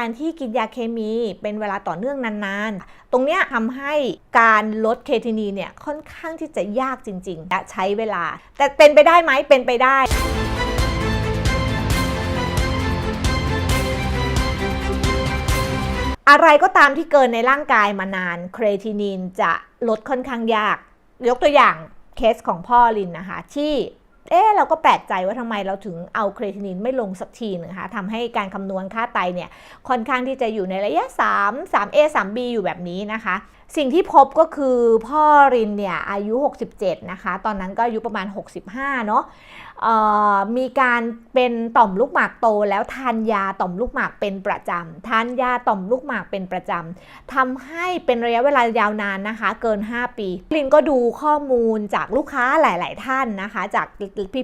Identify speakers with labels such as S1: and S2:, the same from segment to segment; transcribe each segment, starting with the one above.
S1: การที่กินยาเคมีเป็นเวลาต่อเนื่องนานๆ ตรงเนี้ยทำให้การลดเคทินีเนี่ยค่อนข้างที่จะยากจริงๆและใช้เวลา แต่เป็นไปได้ไหมเป็นไปได้อะไรก็ตามที่เกินในร่างกายมานานเครทินีนจะลดค่อนข้างยาก ยกตัวอย่างเคสของพ่อลินนะคะ ที่ เอ๊เราก็แปลกใจว่าทำไมเราถึงเอาเครทินินไม่ลงสักทีนะคะทำให้การคำนวณค่าไตเนี่ยค่อนข้างที่จะอยู่ในระยะ 3 3A 3B อยู่แบบนี้นะคะ สิ่งที่พบก็คือพ่อรินเนี่ยอายุ 67 นะคะ ตอนนั้นก็อายุประมาณ 65 เนาะเอ่อมีการเป็นต่อมลูกหมากโต แล้วทานยาต่อมลูกหมากเป็นประจำทานยาต่อมลูกหมากเป็นประจำทำให้เป็นระยะเวลายาวนานนะคะ เกิน 5 ปี ลินก็ดูข้อมูลจากลูกค้าหลาย ๆ ท่านนะคะ จาก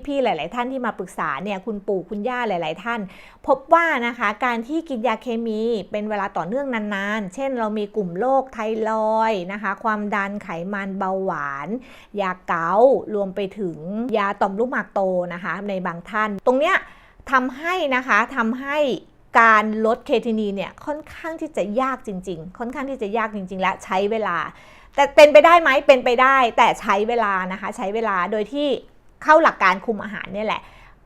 S1: พี่ๆหลาย ๆ ท่านที่มาปรึกษาเนี่ยคุณปู่คุณย่าหลาย ๆ ท่าน พบว่านะคะการที่กินยาเคมีเป็นเวลาต่อเนื่องนาน ๆ เช่น เรามีกลุ่มโรคไทรอยนะคะความดันไขมันเบาหวาน ยาเการวมไปถึงยาต่อมลูกหมากโตนะคะในบางท่าน ตรงเนี้ยทำให้นะคะทำให้การลดเคทินีเนี่ยค่อนข้างที่จะยากจริง ๆ ค่อนข้างที่จะยากจริง ๆ และใช้เวลา แต่เป็นไปได้ไหมเป็นไปได้ แต่ใช้เวลานะคะ ใช้เวลาโดยที่ เข้าหลักการคุมอาหารเนี่ยแหละ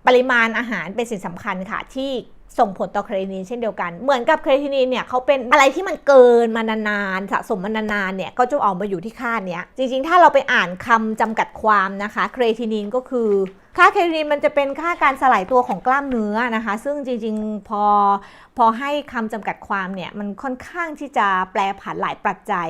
S1: ปริมาณอาหารเป็นสิ่งสำคัญค่ะที่ส่งผลต่อเครทินีนเช่นเดียวกัน เหมือนกับเครทินีนเนี่ยเขาเป็นอะไรที่มันเกินมานานๆสะสมมานานๆเนี่ยก็จะออกมาอยู่ที่ค่าเนี้ย จริงๆ ถ้าเราไปอ่านคำจำกัดความนะคะ เครทินีนก็คือค่าเครทินีนมันจะเป็นค่าการสลายตัวของกล้ามเนื้อนะคะ ซึ่งจริงๆพอพอให้คำจำกัดความเนี่ยมันค่อนข้างที่จะแปลผันหลายปัจจัย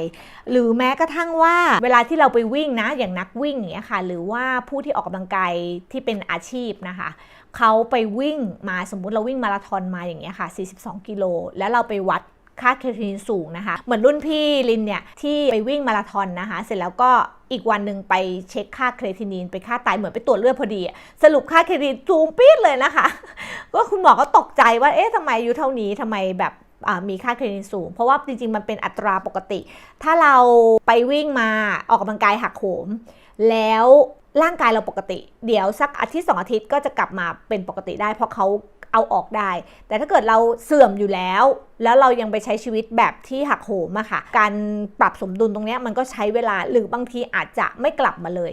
S1: หรือแม้กระทั่งว่าเวลาที่เราไปวิ่งนะอย่างนักวิ่งอย่างเงี้ยค่ะหรือว่าผู้ที่ออกกำลังกายที่เป็นอาชีพนะคะเขาไปวิ่งมาสมมุติเราวิ่งมาราธอนมาอย่างเงี้ยค่ะ 42 กิโล แล้วเราไปวัดค่าเครทินินสูงนะคะ เหมือนรุ่นพี่ลินเนี่ย ที่ไปวิ่งมาราธอนนะคะ เสร็จแล้วก็อีกวันหนึ่งไปเช็คค่าเครทินินไปค่าไตเหมือนไปตรวจเลือดพอดี สรุปค่าเครทินินสูงปี๊ดเลยนะคะ ก็คุณหมอก็ตกใจว่าเอ๊ะทำไมอายุเท่านี้ทำไมแบบมีค่าเครทินินสูง เพราะว่าจริง ๆ มันเป็นอัตราปกติ ถ้าเราไปวิ่งมาออกกำลังกายหักโหม แล้วร่างกายเราปกติ เดี๋ยวสักอาทิตย์สองอาทิตย์ก็จะกลับมาเป็นปกติได้เพราะเขา เอาออกได้ แต่ถ้าเกิดเราเสื่อมอยู่แล้ว แล้วเรายังไปใช้ชีวิตแบบที่หักโหมอะค่ะ การปรับสมดุลตรงนี้มันก็ใช้เวลาหรือบางทีอาจจะไม่กลับมาเลย